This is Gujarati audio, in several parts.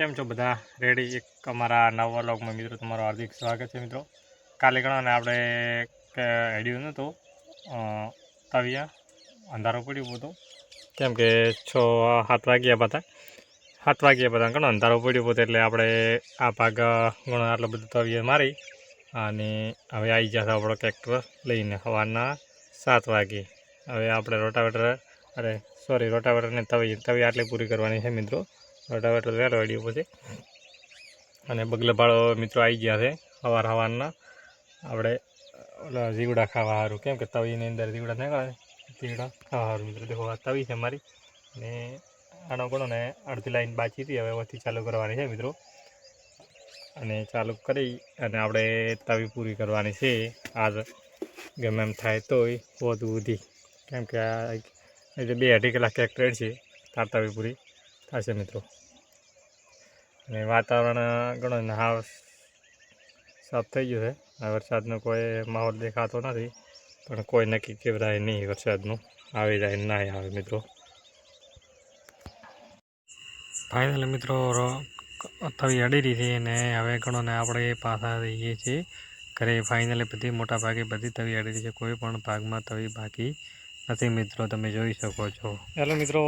કેમ છો બધા? રેડી એક અમારા નવા વ્લોગમાં મિત્રો તમારું હાર્દિક સ્વાગત છે મિત્રો. કાલે ગણો ને આપણે હેડ્યું નહોતું તવિયા. અંધારો પડ્યું હતું કેમ કે છ, સાત વાગ્યા બધા સાત વાગ્યા બધા ઘણો અંધારો પડ્યું હતો એટલે આપણે આ ભાગ ઘણો આટલો બધો તવિયા મારી અને હવે આવી જશે આપણો ટ્રેક્ટર લઈને સવારના સાત વાગે. હવે આપણે રોટાવેટર અરે સોરી રોટાવેટરને તવી તવી આટલી પૂરી કરવાની છે મિત્રો. રોટાવેટર વહેલો વાળ્યું પછી. અને બગલે ભાળો મિત્રો આવી ગયા છે સવાર સવારના આપણે ઓલા જીવડા ખાવા સારું કેમ કે તવીની અંદર જીવડા નીકળે જીવડા ખાવા સારું મિત્રો. દેખો, આ તવી છે મારી. અને આનો ગણો ને અડધી લાઈન બાકી હતી. હવે વચ્ચે ચાલુ કરવાની છે મિત્રો. અને ચાલુ કરી અને આપણે તવી પૂરી કરવાની છે. આજ ગમે એમ થાય તોય વધુ વધી કેમ કે આ બે અઢી કલાક ટ્રેક્ટર છે, તાર તવી પૂરી. થશે મિત્રો. અને વાતાવરણ ઘણો હાવ સાફ થઈ ગયું છે. વરસાદનો કોઈ માહોલ દેખાતો નથી, પણ કોઈ નક્કી કેવરાય નહીં વરસાદનું. આવી જાય ના આવે મિત્રો. ફાઇનલ મિત્રો તવી અડી રહી છે અને હવે ઘણો ને આપણે પાછા રહીએ છીએ. ઘરે ફાઇનલી બધી મોટા ભાગે બધી તવી અડી રહી છે. કોઈ પણ ભાગમાં તવી બાકી નથી મિત્રો, તમે જોઈ શકો છો. હેલો મિત્રો,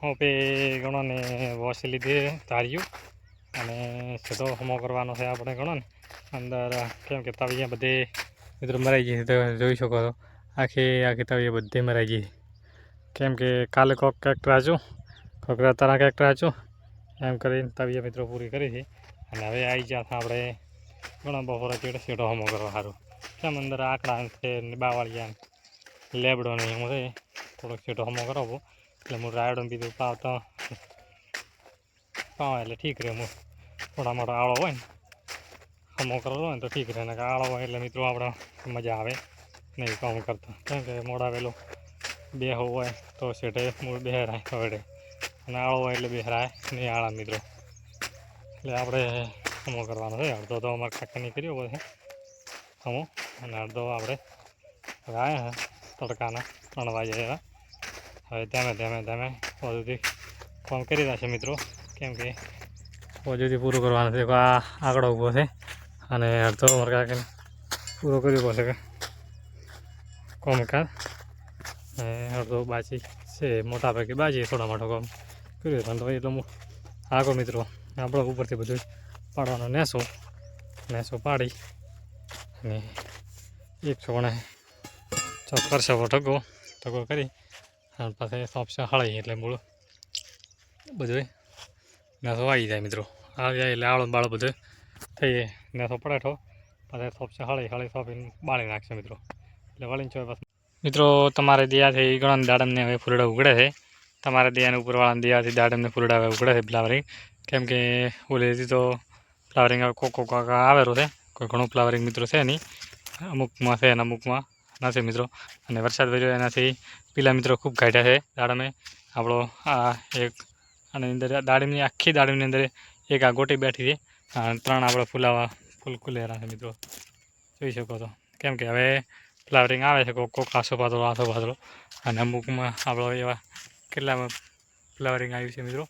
હું પે ગણો ને વોશ લીધે ધાર્યું અને સીધો હમો કરવાનો છે આપણે ગણો ને અંદર, કેમ કે તવિયા બધે મિત્રો મરાઈ ગઈ તમે જોઈ શકો છો. આખી આખી તવિયા બધી મરાઈ ગઈ કેમ કે કાલે કોક કંઈક રાચું કોક તારા કંઈક રાચું એમ કરીને તવિયા મિત્રો પૂરી કરી છે. અને હવે આવી જ્યાં આપણે ઘણા બપોરે ચેડે, સીધો હમો કરવા સારું કેમ અંદર આકડા છે બાવાળિયા લેબડો ને એમ છે થોડોક છેટો હમો કરાવો એટલે હું રાયડો બીજું પાવતા પાવા એટલે ઠીક રહે. હું થોડા મોટા આળો હોય ને, હમો કરેલો હોય ને તો ઠીક રહે. ને આળો હોય એટલે મિત્રો આપણે મજા આવે. નહીં કામ કરતા. કેમ કે મોડા વહેલું બે હોય તો છેટે મૂળ બેહરાય હવે અને આળો હોય એટલે બેહરાય નહીં આળા મિત્રો. એટલે આપણે હમો કરવાનો છે. અડધો તો અમારે કાકાની કર્યો બધે હમો અને અડધો આપણે આવ્યા તડકાના ત્રણ વાગ્યા એવા. હવે ધીમે ધીમે ધીમે બધુંથી ફોન કરી છે મિત્રો. કેમ કે હજુથી પૂરું કરવાનું છે. આ આગળ ઊભો છે અને અડધો અમારે કાકાને પૂરો કરવો પડશે કે કોમકાર અને અડધો બાજી છે. મોટા ભાગે બાજી થોડા મોટો કોમ કર્યો પણ તો એટલો આગો મિત્રો આપણો ઉપરથી બધું પાડવાનો નેસો. નેસો પાડી અને એક છોકણે ચોક કરશે ઢગો. ટકો કરી અને પાછા સોંપશે હળાઈ એટલે મૂળ બધું નેસો આવી જાય મિત્રો. આવી જાય એટલે આળો બાળો બધું થઈ જાય. નેસો પડાઠો. પાછા સોંપશે હળાઈ હળાઈ સોંપીને બાળી નાખશે મિત્રો. એટલે વળીને ચોય મિત્રો, તમારે દિયાથી ઘણા દાડમને હવે ફૂલડા ઉગડે છે. તમારે દિયાને ઉપરવાળાને દિયાથી દાડમને ફૂલડા હવે ઉગડે છે ફ્લાવરિંગ. કેમ કે ઓલેથી તો ફ્લાવરિંગ કોકા કોક આવેલું છે. કોઈ ઘણું ફ્લાવરિંગ મિત્રો છે નહીં. અમુકમાં છે અને અમુકમાં. નથી મિત્રો. અને વરસાદ વર્યો એનાથી પેલા મિત્રો ખૂબ કાઢ્યા છે દાડમે. આપણો આ એક અને અંદર દાડમની આખી દાડમની અંદર એક આ ગોટી બેઠી છે. ત્રણ આપણે ફૂલાવા ફૂલ ખુલેરા છે મિત્રો. જોઈ શકો છો. કેમ કે હવે ફ્લાવરિંગ આવે છે કોક કોક આસો પાતળો આસો પાતળો અને અમુકમાં આપણો એવા કેટલામાં ફ્લાવરિંગ આવ્યું છે મિત્રો.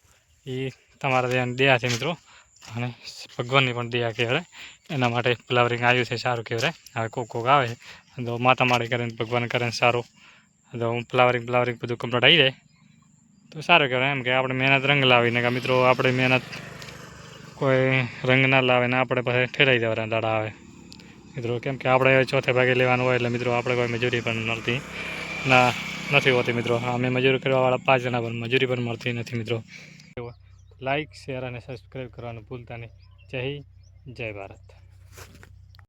એ તમારા ત્યાં દયા છે મિત્રો. અને ભગવાનની પણ દયા કહેવાય એના માટે ફ્લાવરિંગ આવ્યું છે, સારું કહેવાય. હવે કોક કોક આવે. તો માતા માળી કરીને, ભગવાન કરે સારું. તો હું ફ્લાવરિંગ ફ્લાવરિંગ બધું કમ્પ્લીટ આવી જાય. તો સારું કહેવાય એમ કે આપણે મહેનત રંગ લાવીને કે મિત્રો આપણે મહેનત કોઈ રંગ ના લાવે ને આપણે પાસે ઠેરાઈ દેવાના દાડા આવે. મિત્રો કેમ કે આપણે ચોથે ભાગે લેવાનું હોય એટલે મિત્રો આપણે કોઈ મજૂરી પણ મળતી ના, નથી હોતી મિત્રો. અમે મજૂરી કરવાવાળા પાંચ જણા પણ મજૂરી પણ મળતી નથી મિત્રો. લાઇક શેર અને સબસ્ક્રાઈબ કરવાનું ભૂલતા નહીં. જય જય ભારત.